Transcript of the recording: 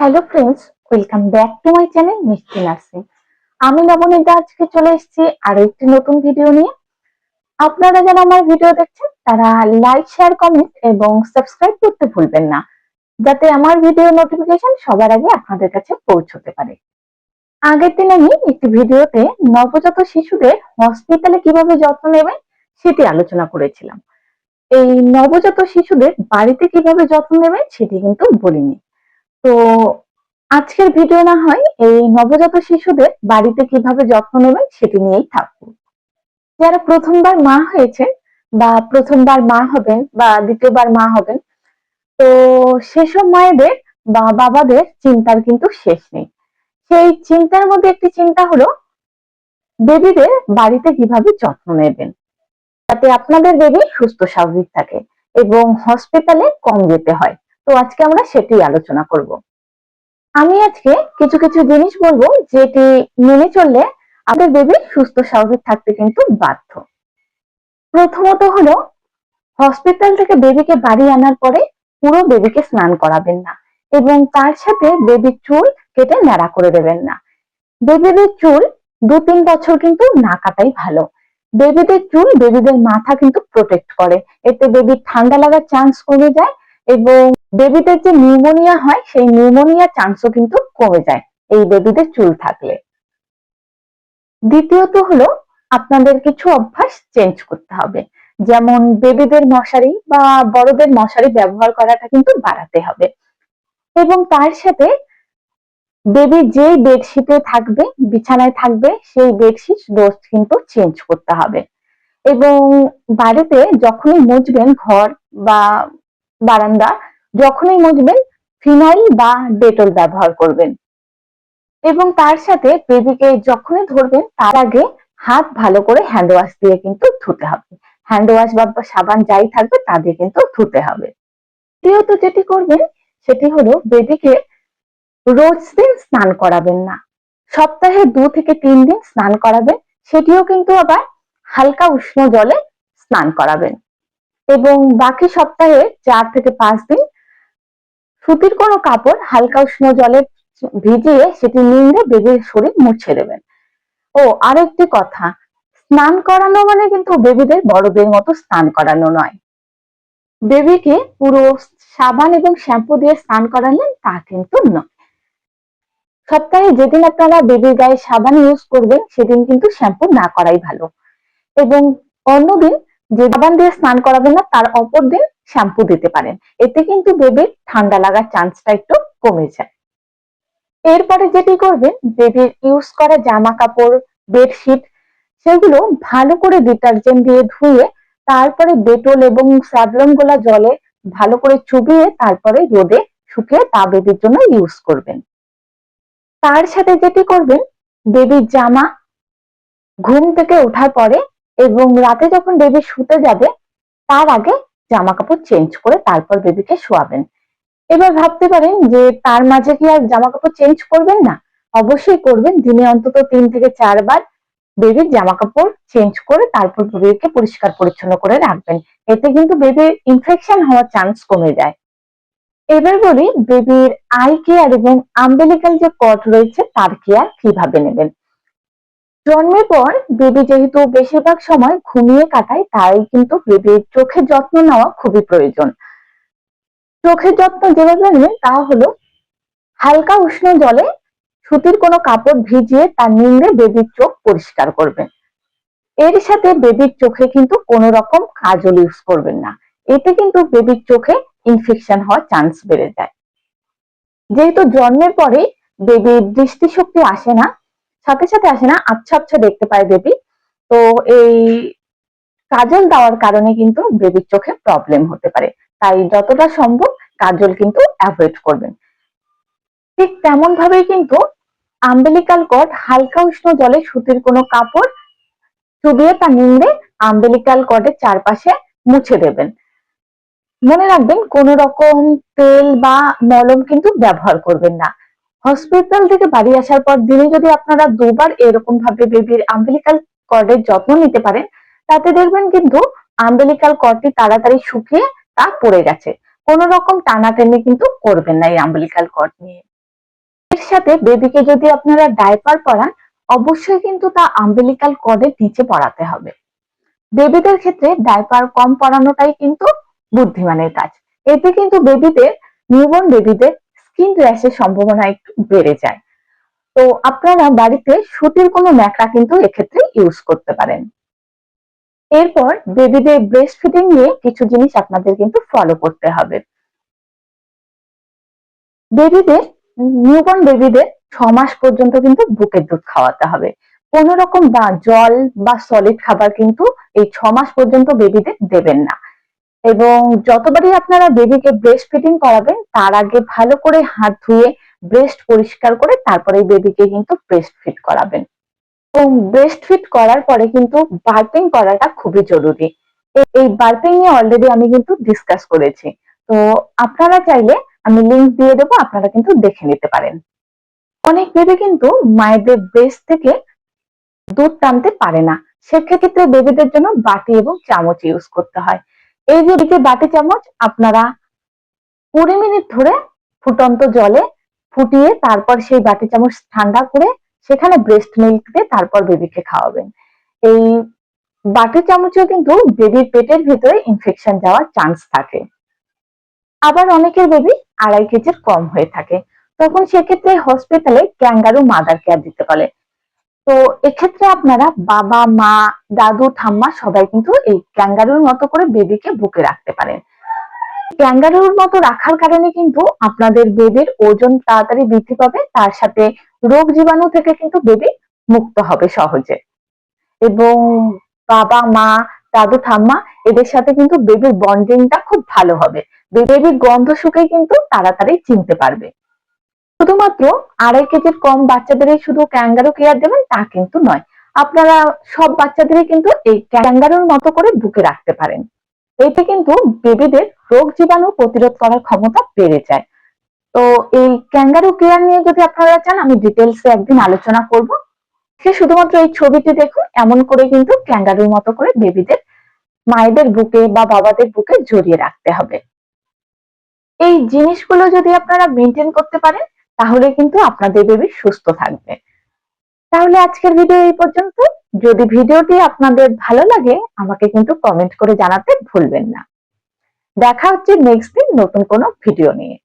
Hello friends welcome back to my channel মিষ্টি nursing আমি নবনীতা আজকে চলে এসেছি আরও একটি নতুন ভিডিও নিয়ে। আপনারা যারা আমার ভিডিও দেখছেন, তারা লাইক শেয়ার কমেন্ট এবং সাবস্ক্রাইব করতে ভুলবেন না, যাতে আমার ভিডিও নোটিফিকেশন সবার আগে আপনাদের কাছে পৌঁছতে পারে। আগের দিন আমি একটি ভিডিওতে নবজাত শিশুদের হসপিটালে কীভাবে যত্ন নেবেন সেটি আলোচনা করেছিলাম। এই নবজাত শিশুদের বাড়িতে কীভাবে যত্ন নেবেন সেটি কিন্তু বলিনি। তো আজকের ভিডিও না হয় এই নবজাত শিশুদের বাড়িতে কীভাবে যত্ন নেবেন সেটি নিয়েই থাকব। যারা প্রথমবার মা হয়েছে বা প্রথমবার মা হবেন বা দ্বিতীয়বার মা হবেন, তো সেসব মায়েদের বা বাবাদের চিন্তার কিন্তু শেষ নেই। সেই চিন্তার মধ্যে একটি চিন্তা হলো, বেবিদের বাড়িতে কীভাবে যত্ন নেবেন? যাতে আপনাদের বেবি সুস্থ স্বাভাবিক থাকে এবং হসপিটালে কম যেতে হয়। তো আজকে আমরা সেটি আলোচনা করব। আমি আজকে কিছু কিছু জিনিস বলব যেটি মেনে চললে আমাদের বেবি সুস্থ, স্বাভাবিক থাকতে কিন্তু বাধ্য। প্রথমত হলো হসপিটাল থেকে বেবিকে বাড়ি আনার পরে পুরো বেবিকে স্নান করাবেন না এবং তার সাথে বেবির চুল কেটে ন্যাড়া করে দেবেন না। বেবিদের চুল দু তিন বছর কিন্তু না কাটাই ভালো। বেবিদের চুল বেবিদের মাথা কিন্তু প্রোটেক্ট করে। এতে বেবির ঠান্ডা লাগার চান্স কমে যায় এবং বেবিদের যে নিউমোনিয়া হয়, সেই নিউমোনিয়া চান্সও কিন্তু কমে যায় এই বেবিদের চুল থাকলে। দ্বিতীয়ত হলো, আপনাদের কিছু অভ্যাস চেঞ্জ করতে হবে। যেমন বেবিদের মশারি বা বড়দের মশারি ব্যবহার করাটা কিন্তু বাড়াতে হবে। এবং তার সাথে বেবি যেই বেডশিটে থাকবে, বিছানায় থাকবে, সেই বেডশিট ডোজ কিন্তু চেঞ্জ করতে হবে। এবং বাড়িতে যখনই মুছবেন, ঘর বা বারান্দা যখনই মুছবেন, ফিনাইল বা ডেটল ব্যবহার করবেন। এবং তার সাথে বেবিকে যখনই ধরবেন, তার আগে হাত ভালো করে হ্যান্ড ওয়াশ দিয়ে কিন্তু ধুতে হবে। হ্যান্ড ওয়াশ বা সাবান যাই থাকবে, তা দিয়ে কিন্তু ধুতে হবে। দ্বিতীয়ত যেটি করবেন, সেটি হলো বেবিকে রোজ দিন স্নান করাবেন না। সপ্তাহে দু থেকে তিন দিন স্নান করাবেন, সেটিও কিন্তু আবার হালকা উষ্ণ জলে স্নান করাবেন। এবং বাকি সপ্তাহে চার থেকে পাঁচ দিন সুতির কোনো কাপড় হালকা উষ্ণ জলে ভিজিয়ে সেটি নিংড়ে বেবির শরীর মুছে দেবেন। ও আরও একটি কথা, স্নান করানো মানে কিন্তু বেবিদের বড়দের মতো স্নান করানো নয়। বেবিকে পুরো সাবান এবং শ্যাম্পু দিয়ে স্নান করালেন তা কিন্তু নয়। সপ্তাহে যেদিন আপনারা বেবির গায়ে সাবান ইউজ করবেন, সেদিন কিন্তু শ্যাম্পু না করাই ভালো। এবং অন্যদিন যে সাবান দিয়ে স্নান করাবেন না, তার অপর দিন শ্যাম্পু দিতে পারেন। এতে কিন্তু বেবির ঠান্ডা লাগার চান্সটা একটু কমে যায় এরপরে যেটি করবেন বেবির ইউজ করা জামা কাপড় বেডশিট সেগুলো ভালো করে ডিটারজেন্ট দিয়ে ধুয়ে, তারপরে ডেটল এবং স্যাভলন গোলা জলে ভালো করে চুবিয়ে, তারপরে রোদে শুকিয়ে তা বেবির জন্য ইউজ করবেন। তার সাথে যেটি করবেন, বেবির জামা ঘুম থেকে ওঠার পরে এবং রাতে যখন বেবি শুতে যাবে, তার আগে জামা কাপড় চেঞ্জ করে তারপর বেবিকে শোয়াবেন। এবার ভাবতে পারেন যে তার মাঝে কি আর জামা কাপড় চেঞ্জ করবেন না? অবশ্যই করবেন। দিনে অন্তত তিন থেকে চারবার বেবির জামা কাপড় চেঞ্জ করে তারপর বেবিকে পরিষ্কার পরিচ্ছন্ন করে রাখবেন। এতে কিন্তু বেবির ইনফেকশন হওয়ার চান্স কমে যায়। এবার বলি বেবির আই কেয়ার এবং আম্বেলিকাল যে কট রয়েছে, তার কেয়ার কীভাবে নেবেন? জন্মের পর বেবি যেহেতু বেশিরভাগ সময় ঘুমিয়ে কাটায়, তাই কিন্তু বেবির চোখের যত্ন নেওয়া খুবই প্রয়োজন। চোখের যত্ন যেভাবে নেবেন তা হলো হালকা উষ্ণ জলে সুতির কোনো কাপড় ভিজিয়ে তার নিংড়ে বেবির চোখ পরিষ্কার করবেন। এর সাথে বেবির চোখে কিন্তু কোনো রকম কাজল ইউজ করবেন না। এতে কিন্তু বেবির চোখে ইনফেকশন হওয়ার চান্স বেড়ে যায়। যেহেতু জন্মের পরে বেবির দৃষ্টিশক্তি আসে না সাথে সাথে আসে না আচ্ছা আচ্ছা দেখতে পায় বেবি তো এই কাজল দেওয়ার কারণে কিন্তু বেবির চোখে প্রবলেম হতে পারে। তাই যতটা সম্ভব কাজল কিন্তু অ্যাভয়েড করবেন। ঠিক তেমন ভাবেই কিন্তু আম্বেলিকাল কর্ড হালকা উষ্ণ জলে সুতির কোনো কাপড় চুবিয়ে তা নিংড়ে আম্বেলিকাল কর্ডের চারপাশে মুছে দেবেন। মনে রাখবেন কোন রকম তেল বা মলম কিন্তু ব্যবহার করবেন না। হসপিটাল থেকে বাড়ি আসার পর দিনে যদি আপনারা দুবার এরকম ভাবে বেবির আম্বেলিকাল কর্ডের যত্ন নিতে পারেন, তাতে দেখবেন কিন্তু আম্বেলিকাল কর্ডটি তাড়াতাড়ি শুকিয়ে তা পড়ে গেছে। কোন রকম টানাটানি কিন্তু করবেন না এই আম্বেলিকাল কর্ড নিয়ে। এর সাথে বেবিকে যদি আপনারা ডাইপার পরান, অবশ্যই কিন্তু তা আম্বিলিকাল কর্ডের নিচে পরাতে হবে। বেবিদের ক্ষেত্রে ডাইপার কম পরানোটাই কিন্তু বুদ্ধিমানের কাজ। এতে কিন্তু বেবিদের নিউবর্ন বেবিদের স্কিন র্যাশের সম্ভাবনা একটু বেড়ে যায়। তো আপনারা বাড়িতে সুতির কোনো ন্যাকড়া কিন্তু এক্ষেত্রে ইউজ করতে পারেন। এরপর বেবিদের ব্রেস্ট ফিডিং নিয়ে কিছু জিনিস আপনাদের কিন্তু ফলো করতে হবে। বেবিদের নিউবর্ন বেবিদের ছ মাস পর্যন্ত কিন্তু বুকের দুধ খাওয়াতে হবে। কোন রকম বা জল বা সলিড খাবার কিন্তু এই ছ মাস পর্যন্ত বেবিদের দেবেন না। এবং যতবারই আপনারা বেবিকে ব্রেস্ট ফিডিং করাবেন, তার আগে ভালো করে হাত ধুয়ে ব্রেস্ট পরিষ্কার করে তারপরে বেবিকে কিন্তু ব্রেস্ট ফিড করাবেন। এবং ব্রেস্ট ফিড করার পরে কিন্তু বার্পিং করাটা খুবই জরুরি। এই বার্পিং নিয়ে অলরেডি আমি কিন্তু ডিসকাস করেছি। তো আপনারা চাইলে আমি লিংক দিয়ে দেবো, আপনারা কিন্তু দেখে নিতে পারেন। অনেক বেবি কিন্তু মায়েদের ব্রেস্ট থেকে দুধ টানতে পারে না। সেক্ষেত্রে বেবিদের জন্য বাটি এবং চামচ ইউজ করতে হয়। এই যে যে বাটি চামচ আপনারা কুড়ি মিনিট ধরে ফুটন্ত জলে ফুটিয়ে তারপর সেই বাটি চামচ ঠান্ডা করে সেখানে ব্রেস্ট মিল্ক দিয়ে তারপর বেবিকে খাওয়াবেন। এই বাটি চামচেও কিন্তু বেবির পেটের ভিতরে ইনফেকশন যাওয়ার চান্স থাকে। আবার অনেকের বেবি আড়াই কেজির কম হয়ে থাকে। তখন সেক্ষেত্রে হসপিটালে ক্যাঙ্গারু মাদার কেয়ার দিতে বলে। তো এক্ষেত্রে আপনারা বাবা, মা, দাদু, ঠাম্মা সবাই কিন্তু এই ক্যাঙ্গারুর মতো করে বেবিকে বুকে রাখতে পারেন। ক্যাঙ্গারুর মতো রাখার কারণে কিন্তু আপনাদের বেবির ওজন তাড়াতাড়ি বৃদ্ধি পাবে, তার সাথে রোগ জীবাণু থেকে কিন্তু বেবি মুক্ত হবে সহজে। এবং বাবা, মা, দাদু, ঠাম্মা এদের সাথে কিন্তু বেবির বন্ডিংটা খুব ভালো হবে। বেবির গন্ধ শুকে কিন্তু তাড়াতাড়ি চিনতে পারবে। শুধুমাত্র আড়াই কেজির কম বাচ্চাদেরই শুধু ক্যাঙ্গারু কেয়ার দেবেন, তা কিন্তু নয়। আপনারা সব বাচ্চাদেরই কিন্তু এই ক্যাঙ্গারুর মতো করে বুকে রাখতে পারেন। এতে কিন্তু বেবিদের রোগ জীবাণু প্রতিরোধ করার ক্ষমতা বেড়ে যায়। তো এই ক্যাঙ্গারু কেয়ার নিয়ে যদি আপনারা চান, আমি ডিটেলসে একদিন আলোচনা করব। সে শুধুমাত্র এই ছবিটি দেখুন, এমন করে কিন্তু ক্যাঙ্গারুর মতো করে বেবিদের মায়েদের বুকে বা বাবাদের বুকে জড়িয়ে রাখতে হবে। এই জিনিসগুলো যদি আপনারা মেনটেন করতে পারেন তাহলে কিন্তু আপনাদের বেবি সুস্থ থাকবে। তাহলে আজকের ভিডিও এই পর্যন্ত। যদি ভিডিওটি আপনাদের ভালো লাগে, আমাকে কিন্তু কমেন্ট করে জানাতে ভুলবেন না। দেখা হচ্ছে নেক্সট দিন নতুন কোনো ভিডিও নিয়ে।